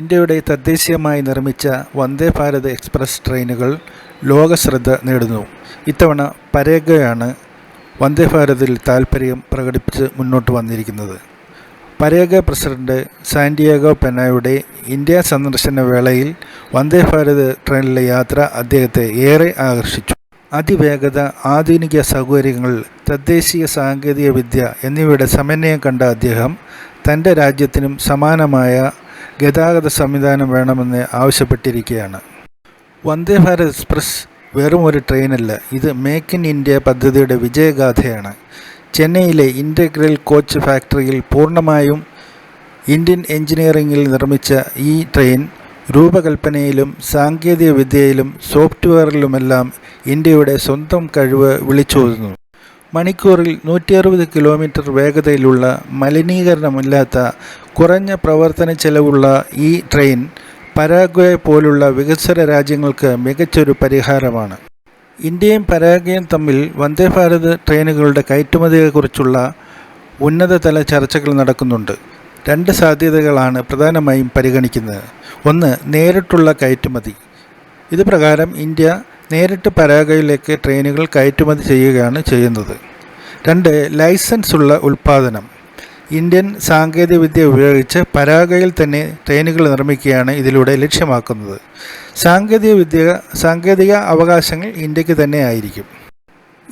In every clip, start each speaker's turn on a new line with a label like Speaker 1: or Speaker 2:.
Speaker 1: ഇന്ത്യയുടെ തദ്ദേശീയമായി നിർമ്മിച്ച വന്ദേ ഭാരത് എക്സ്പ്രസ് ട്രെയിനുകൾ ലോകശ്രദ്ധ നേടുന്നു. ഇത്തവണ പരേഗയാണ് വന്ദേ ഭാരതിൽ താൽപ്പര്യം പ്രകടിപ്പിച്ച് മുന്നോട്ട് വന്നിരിക്കുന്നത്. പരേഗ പ്രസിഡന്റ് സാന്റിയാഗോ പെനയുടെ ഇന്ത്യ സന്ദർശന വേളയിൽ വന്ദേ ഭാരത് ട്രെയിനിലെ യാത്ര അദ്ദേഹത്തെ ഏറെ ആകർഷിച്ചു. അതിവേഗത ആധുനിക സൗകര്യങ്ങൾ തദ്ദേശീയ സാങ്കേതിക വിദ്യ എന്നിവയുടെ സമന്വയം കണ്ട അദ്ദേഹം തന്റെ രാജ്യത്തിനും സമാനമായ ഗതാഗത സംവിധാനം വേണമെന്ന് ആവശ്യപ്പെട്ടിരിക്കുകയാണ് വന്ദേ ഭാരത് എക്സ്പ്രസ് വെറും ഒരു ട്രെയിനല്ല ഇത് മേക്ക് ഇൻ ഇന്ത്യ പദ്ധതിയുടെ വിജയഗാഥയാണ്. ചെന്നൈയിലെ ഇന്റഗ്രൽ കോച്ച് ഫാക്ടറിയിൽ പൂർണമായും ഇന്ത്യൻ എഞ്ചിനീയറിംഗിൽ നിർമ്മിച്ച ഈ ട്രെയിൻ രൂപകൽപ്പനയിലും സാങ്കേതിക വിദ്യയിലും സോഫ്റ്റ്വെയറിലുമെല്ലാം ഇന്ത്യയുടെ സ്വന്തം കഴിവ് വിളിച്ചോതുന്നു. മണിക്കൂറിൽ നൂറ്റി അറുപത് കിലോമീറ്റർ വേഗതയിലുള്ള മലിനീകരണമില്ലാത്ത കുറഞ്ഞ പ്രവർത്തന ചെലവുള്ള ഈ ട്രെയിൻ പരാഗ്വെ പോലുള്ള വികസ്വര രാജ്യങ്ങൾക്ക് മികച്ചൊരു പരിഹാരമാണ്. ഇന്ത്യയും പരാഗ്വയും തമ്മിൽ വന്ദേ ഭാരത് ട്രെയിനുകളുടെ കയറ്റുമതിയെക്കുറിച്ചുള്ള ഉന്നതതല ചർച്ചകൾ നടക്കുന്നുണ്ട്. രണ്ട് സാധ്യതകളാണ് പ്രധാനമായും പരിഗണിക്കുന്നത്. ഒന്ന് നേരിട്ടുള്ള കയറ്റുമതി. ഇത് പ്രകാരം ഇന്ത്യ നേരിട്ട് പരാഗയിലേക്ക് ട്രെയിനുകൾ കയറ്റുമതി ചെയ്യുകയാണ് ചെയ്യുന്നത്. രണ്ട് ലൈസൻസ് ഉള്ള ഉൽപ്പാദനം ഇന്ത്യൻ സാങ്കേതികവിദ്യ ഉപയോഗിച്ച് പരാഗയിൽ തന്നെ ട്രെയിനുകൾ നിർമ്മിക്കുകയാണ് ഇതിലൂടെ ലക്ഷ്യമാക്കുന്നത്. സാങ്കേതിക വിദ്യ സാങ്കേതിക അവകാശങ്ങൾ ഇന്ത്യയ്ക്ക് തന്നെ ആയിരിക്കും.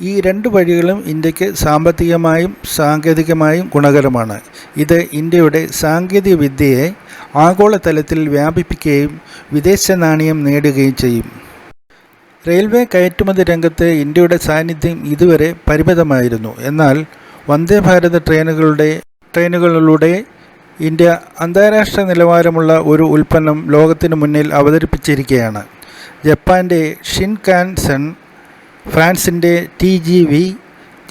Speaker 1: ഈ രണ്ട് വഴികളും ഇന്ത്യയ്ക്ക് സാമ്പത്തികമായും സാങ്കേതികമായും ഗുണകരമാണ്. ഇത് ഇന്ത്യയുടെ സാങ്കേതിക വിദ്യയെ ആഗോളതലത്തിൽ വ്യാപിപ്പിക്കുകയും വിദേശ നാണയം നേടുകയും ചെയ്യും. റെയിൽവേ കയറ്റുമതി രംഗത്ത് ഇന്ത്യയുടെ സാന്നിധ്യം ഇതുവരെ പരിമിതമായിരുന്നു. എന്നാൽ വന്ദേ ഭാരത് ട്രെയിനുകളുടെ ട്രെയിനുകളിലൂടെ ഇന്ത്യ അന്താരാഷ്ട്ര നിലവാരമുള്ള ഒരു ഉൽപ്പന്നം ലോകത്തിന് മുന്നിൽ അവതരിപ്പിച്ചിരിക്കുകയാണ്. ജപ്പാന്റെ ഷിൻകാൻസൺ ഫ്രാൻസിന്റെ ടി ജി വി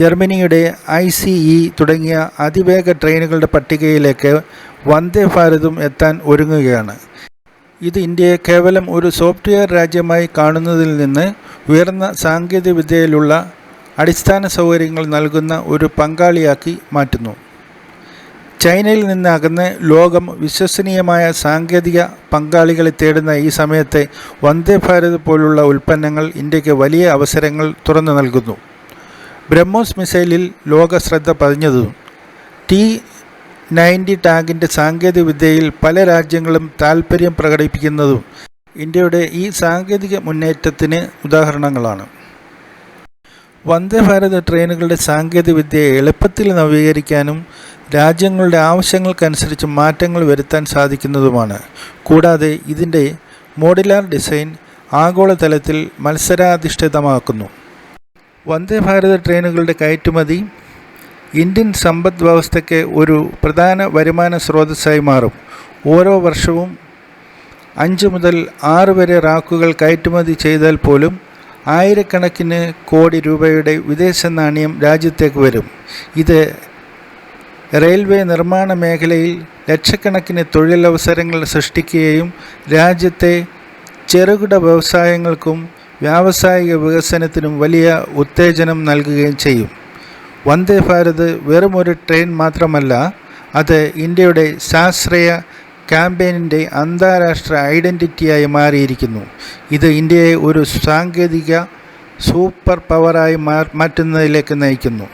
Speaker 1: ജർമ്മനിയുടെ ഐ സി ഇ തുടങ്ങിയ അതിവേഗ ട്രെയിനുകളുടെ പട്ടികയിലേക്ക് വന്ദേ ഭാരതും എത്താൻ ഒരുങ്ങുകയാണ്. ഇത് ഇന്ത്യയെ കേവലം ഒരു സോഫ്റ്റ്വെയർ രാജ്യമായി കാണുന്നതിൽ നിന്ന് ഉയർന്ന സാങ്കേതികവിദ്യയിലുള്ള അടിസ്ഥാന സൗകര്യങ്ങൾ നൽകുന്ന ഒരു പങ്കാളിയാക്കി മാറ്റുന്നു. ചൈനയിൽ നിന്നകന്ന് ലോകം വിശ്വസനീയമായ സാങ്കേതിക പങ്കാളികളെ തേടുന്ന ഈ സമയത്തെ വന്ദേ ഭാരത് പോലുള്ള ഉൽപ്പന്നങ്ങൾ ഇന്ത്യയ്ക്ക് വലിയ അവസരങ്ങൾ തുറന്നു നൽകുന്നു. ബ്രഹ്മോസ് മിസൈലിൽ ലോക ശ്രദ്ധ പതിഞ്ഞതും ടി നയന്റി ടാങ്കിന്റെ സാങ്കേതികവിദ്യയിൽ പല രാജ്യങ്ങളും താൽപ്പര്യം പ്രകടിപ്പിക്കുന്നതും ഇന്ത്യയുടെ ഈ സാങ്കേതിക മുന്നേറ്റത്തിന് ഉദാഹരണങ്ങളാണ്. വന്ദേ ഭാരത് ട്രെയിനുകളുടെ സാങ്കേതികവിദ്യയെ എളുപ്പത്തിൽ നവീകരിക്കാനും രാജ്യങ്ങളുടെ ആവശ്യങ്ങൾക്കനുസരിച്ച് മാറ്റങ്ങൾ വരുത്താൻ സാധിക്കുന്നതുമാണ്. കൂടാതെ ഇതിന്റെ മോഡുലാർ ഡിസൈൻ ആഗോളതലത്തിൽ മത്സരാധിഷ്ഠിതമാക്കുന്നു. വന്ദേ ഭാരത് ട്രെയിനുകളുടെ കയറ്റുമതി ഇന്ത്യൻ സമ്പദ് വ്യവസ്ഥയ്ക്ക് ഒരു പ്രധാന വരുമാന സ്രോതസ്സായി മാറും. ഓരോ വർഷവും അഞ്ച് മുതൽ ആറ് വരെ റാക്കുകൾ കയറ്റുമതി ചെയ്താൽ പോലും ആയിരക്കണക്കിന് കോടി രൂപയുടെ വിദേശ നാണയം രാജ്യത്തേക്ക് വരും. ഇത് റെയിൽവേ നിർമ്മാണ മേഖലയിൽ ലക്ഷക്കണക്കിന് തൊഴിലവസരങ്ങൾ സൃഷ്ടിക്കുകയും രാജ്യത്തെ ചെറുകിട വ്യവസായങ്ങൾക്കും വ്യാവസായിക വികസനത്തിനും വലിയ ഉത്തേജനം നൽകുകയും ചെയ്യും. വന്ദേ ഭാരത് വെറും ഒരു ട്രെയിൻ മാത്രമല്ല അത് ഇന്ത്യയുടെ ശാസ്ത്രീയ ക്യാമ്പയിനിന്റെ അന്താരാഷ്ട്ര ഐഡന്റിറ്റിയായി മാറിയിരിക്കുന്നു. ഇത് ഇന്ത്യയെ ഒരു സാങ്കേതിക സൂപ്പർ പവറായി മാറ്റുന്നതിലേക്ക് നയിക്കുന്നു.